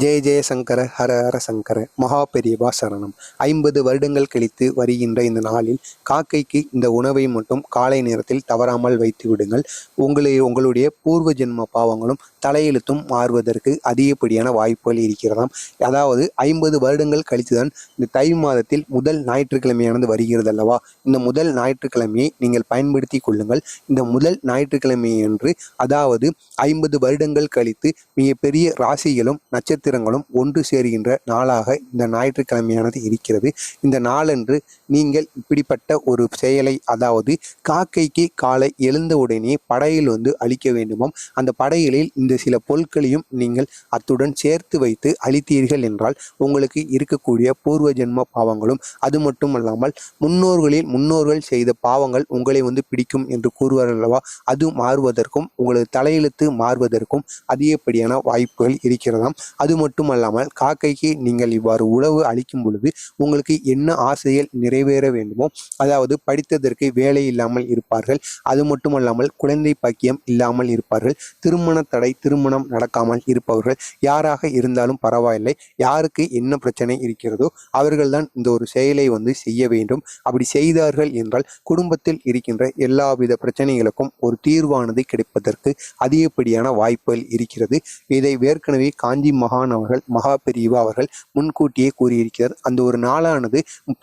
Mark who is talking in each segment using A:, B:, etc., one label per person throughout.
A: ஜெய ஜெய சங்கர ஹர ஹர சங்கர மகா பெரியபா சரணம். ஐம்பது வருடங்கள் கழித்து வருகின்ற இந்த நாளில் காக்கைக்கு இந்த உணவை மட்டும் காலை நேரத்தில் தவறாமல் வைத்து விடுங்கள். உங்களை உங்களுடைய பூர்வ ஜென்ம பாவங்களும் தலையெழுத்தும் மாறுவதற்கு அதிகப்படியான வாய்ப்புகள் இருக்கிறதாம். அதாவது ஐம்பது வருடங்கள் கழித்துதான் இந்த தை மாதத்தில் முதல் ஞாயிற்றுக்கிழமையானது வருகிறது அல்லவா இந்த முதல் ஞாயிற்றுக்கிழமையை நீங்கள் பயன்படுத்தி கொள்ளுங்கள். இந்த முதல் ஞாயிற்றுக்கிழமை என்று அதாவது ஐம்பது வருடங்கள் கழித்து மிகப்பெரிய ராசிகளும் நட்சத்திர நட்சத்திரங்களும் ஒன்று சேருகின்ற நாளாக இந்த ஞாயிற்றுக்கிழமையானது இருக்கிறது. இந்த நாளன்று நீங்கள் இப்படிப்பட்ட ஒரு செயலை அதாவது காக்கைக்கு காலை எழுந்தவுடனே படையில் வந்து அழிக்க வேண்டுமாம். அந்த படையலில் இந்த சில பொருட்களையும் நீங்கள் அத்துடன் சேர்த்து வைத்து அழித்தீர்கள் என்றால் உங்களுக்கு இருக்கக்கூடிய பூர்வ ஜென்ம பாவங்களும் அது மட்டுமல்லாமல் முன்னோர்களில் முன்னோர்கள் செய்த பாவங்கள் உங்களை வந்து பிடிக்கும் என்று கூறுவார் அல்லவா? அது மாறுவதற்கும் உங்களது தலையெழுத்து மாறுவதற்கும் அதிகப்படியான வாய்ப்புகள் இருக்கிறதாம். அது அது மட்டுமல்லாமல் காக்கைக்கு நீங்கள் இவ்வாறு உணவு அளிக்கும் பொழுது உங்களுக்கு என்ன ஆசைகள் நிறைவேற வேண்டுமோ அதாவது படித்ததற்கு வேலை இல்லாமல் இருப்பார்கள். அது மட்டுமல்லாமல் குழந்தை பாக்கியம் இல்லாமல் இருப்பார்கள். திருமண தடை திருமணம் நடக்காமல் இருப்பவர்கள் யாராக இருந்தாலும் பரவாயில்லை. யாருக்கு என்ன பிரச்சனை இருக்கிறதோ அவர்கள்தான் இந்த ஒரு செயலை வந்து செய்ய வேண்டும். அப்படி செய்தார்கள் என்றால் குடும்பத்தில் இருக்கின்ற எல்லாவித பிரச்சனைகளுக்கும் ஒரு தீர்வானது கிடைப்பதற்கு அதிகப்படியான வாய்ப்புகள் இருக்கிறது. இதை ஏற்கனவே காஞ்சி மகான் அவர்கள் மகா பெரியவா அவர்கள் முன்கூட்டியே கூறியிருக்கிறார். அந்த ஒரு நாளானது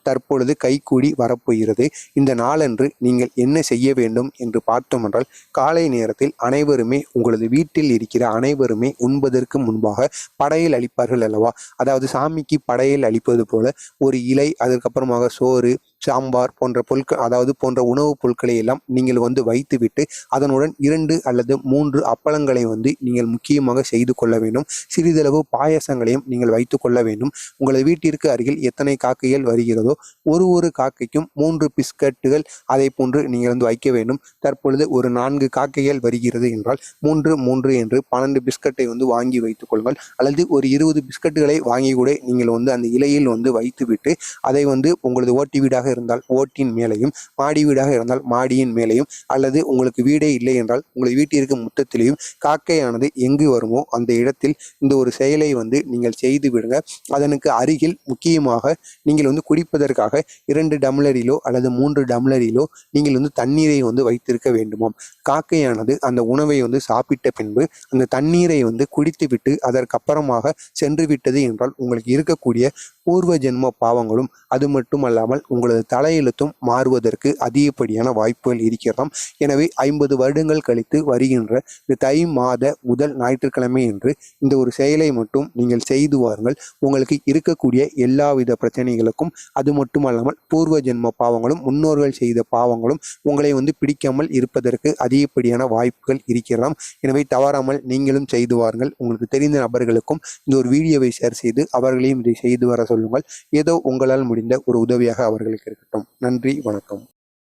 A: தற்பொழுது கைகூடி வரப்போகிறது. இந்த நாளன்று நீங்கள் என்ன செய்ய வேண்டும் என்று பார்த்தோம் என்றால் காலை நேரத்தில் அனைவருமே உங்களது வீட்டில் இருக்கிற அனைவருமே உண்பதற்கு முன்பாக படையல் அளிப்பார்கள் அல்லவா? அதாவது சாமிக்கு படையல் அளிப்பது போல ஒரு இலை அதற்கப்புறமாக சோறு சாம்பார் போன்ற பொருட்கள் அதாவது போன்ற உணவுப் பொருட்களை எல்லாம் நீங்கள் வந்து வைத்துவிட்டு அதனுடன் இரண்டு அல்லது மூன்று அப்பளங்களை வந்து நீங்கள் முக்கியமாக செய்து கொள்ள வேண்டும். சிறிதளவு பாயசங்களையும் நீங்கள் வைத்து கொள்ள வேண்டும். உங்களது வீட்டிற்கு அருகில் எத்தனை காக்கைகள் வருகிறதோ ஒரு ஒரு காக்கைக்கும் மூன்று பிஸ்கட்டுகள் அதை போன்று நீங்கள் வந்து வைக்க வேண்டும். தற்பொழுது ஒரு நான்கு காக்கைகள் வருகிறது என்றால் மூன்று மூன்று என்று பன்னெண்டு பிஸ்கட்டை வந்து வாங்கி வைத்துக் கொள்ளுங்கள். அல்லது ஒரு இருபது பிஸ்கட்டுகளை வாங்கி கூட நீங்கள் வந்து அந்த இலையில் வந்து வைத்துவிட்டு அதை வந்து உங்களது ஓட்டி வீடாக இருந்தால் ஓட்டின் மேலேயும் மாடி வீடாக இருந்தால் மாடியின் மேலேயும் அல்லது உங்களுக்கு வீடே இல்லை என்றால் உங்கள் வீட்டிற்கு முற்றத்திலேயும் காக்கையானது எங்கு வருமோ அந்த இடத்தில் இந்த ஒரு செயலை வந்து நீங்கள் செய்து விடுங்க. அதனுக்கு அருகில் முக்கியமாக நீங்கள் வந்து குடிப்பதற்காக இரண்டு டம்ளரிலோ அல்லது மூன்று டம்ளரிலோ நீங்கள் வந்து தண்ணீரை வந்து வைத்திருக்க வேண்டுமாம். காக்கையானது அந்த உணவை வந்து சாப்பிட்ட பின்பு அந்த தண்ணீரை வந்து குடித்துவிட்டு அதற்கப்புறமாக சென்று விட்டது என்றால் உங்களுக்கு இருக்கக்கூடிய பூர்வ ஜென்ம பாவங்களும் அது மட்டுமல்லாமல் உங்களது தலையெழுத்தும் மாறுவதற்கு அதிகப்படியான வாய்ப்புகள் இருக்கிறதாம். எனவே ஐம்பது வருடங்கள் கழித்து வருகின்ற இந்த தை மாத முதல் ஞாயிற்றுக்கிழமை என்று இந்த ஒரு செயலை மட்டும் நீங்கள் செய்து வாருங்கள். உங்களுக்கு இருக்கக்கூடிய எல்லாவித பிரச்சனைகளுக்கும் அது மட்டுமல்லாமல் பூர்வ ஜென்ம பாவங்களும் முன்னோர்கள் செய்த பாவங்களும் உங்களை வந்து பிடிக்காமல் இருப்பதற்கு அதிகப்படியான வாய்ப்புகள் இருக்கிறதாம். எனவே தவறாமல் நீங்களும் செய்து வாருங்கள். உங்களுக்கு தெரிந்த நபர்களுக்கும் இந்த ஒரு வீடியோவை ஷேர் செய்து அவர்களையும் இதை செய்து வர சொல்லுங்கள். ஏதோ உங்களால் முடிந்த ஒரு உதவியாக அவர்களுக்கு இருக்கட்டும். நன்றி வணக்கம்.